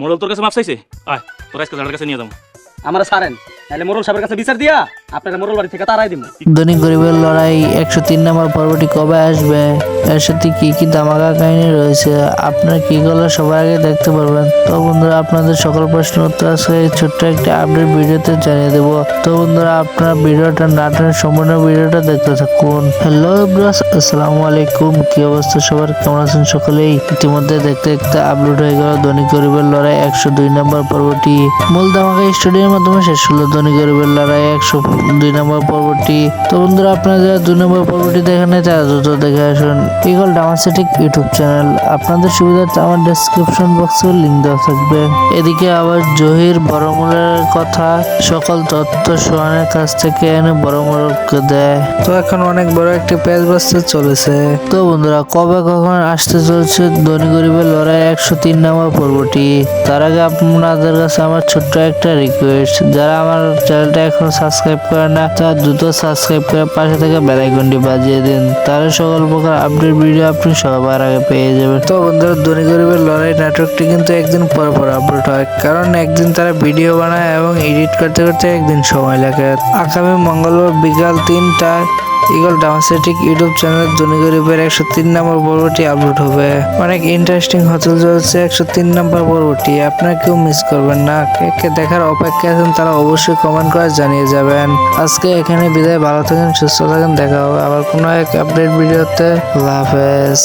মোড়ল তোর কাছে মাপ চাইছে? আয়, তোর আজকে কাছে নিয়ে যাব। আমরা সারেন, তাহলে মোড়ল সাহেবের কাছে বিচার দিয়া আপনারা ধনী গরিবের লড়াই একশো তিন নম্বর পর্বটি কবে আসবে? এর সাথে কি কি ধামাকা কাহিনী রয়েছে? আপনার কি গুলো সবার আগে দেখতে পারবেন? তো বন্ধুরা, আপনাদের সকল প্রশ্ন উত্তর আজকে ছোট্ট একটা আপডেট ভিডিওতে জানিয়ে দেব। তো বন্ধুরা, আপনার ভিডিওটা নাটনের সম্পূর্ণ ভিডিওটা দেখতে থাকুন। হ্যালো ব্রাস আসসালামু আলাইকুম। কি অবস্থা সবার? কেমন আছেন সকলেই? ইতিমধ্যে দেখতে দেখতে আপলোড হয়ে গেল ধনী গরিবের লড়াই একশো দুই নম্বর পর্বটি। মূল ধামাকা স্টুডিওর মাধ্যমে শেষ হলো ধনী গরিবের লড়াই একশো দুই নম্বর পর্বটি। তো বন্ধুরা, আপনারা যারা দুই নম্বর পর্বটি দেখেন তারা দ্রুত দেখে আসুন ইগল ডামাসেটিক ইউটিউব চ্যানেল। আপনাদের সুবিধার্থে আমার ডেসক্রিপশন বক্সে লিঙ্ক দেওয়া থাকবে। এদিকে আবার জহির বড়মুলের কথা সকল তথ্য সোহানের কাছ থেকে এনে বড়মুলকে দেয়। তো এখন অনেক বড় একটি পেজ বাসতে চলেছে। তো বন্ধুরা, কবে কখন আসতে চলছে ধনী গরিবের লড়াই একশো তিন নম্বর পর্বটি? তার আগে আপনাদের কাছে আমার ছোট্ট একটা রিকোয়েস্ট যারা আমার চ্যানেলটা এখন সাবস্ক্রাইব করে না তারা দ্রুত সাবস্ক্রাইব করে পাশে থেকে বেলাইকনটি বাজিয়ে দিন। তাহলে সকল প্রকার আপডেট ভিডিও আপনি সবার আগে পেয়ে যাবেন। তো বন্ধুরা, ধনী গরিবের লড়াই নাটকটি কিন্তু একদিন পর পর আপলোড হয়, কারণ একদিন তারা ভিডিও বানায় এবং এডিট করতে করতে একদিন সময় লাগে। আগামী মঙ্গলবার বিকাল তিনটায় ইগল ডাউনসেটিক ইউটিউব চ্যানেল ধনী গরিবের একশো তিন নম্বর পর্বটি আপলোড হবে। অনেক ইন্টারেস্টিং হতে চলছে একশো তিন নম্বর পর্বটি। আপনারা কেউ মিস করবেন না। কে দেখার অপেক্ষা আছেন তারা অবশ্যই কমেন্ট করে জানিয়ে যাবেন। আজকে এখানে বিদায়, ভালো থাকেন, সুস্থ থাকেন, দেখা হবে আবার কোনো এক আপডেট ভিডিওতে। লাভ হাফেজ।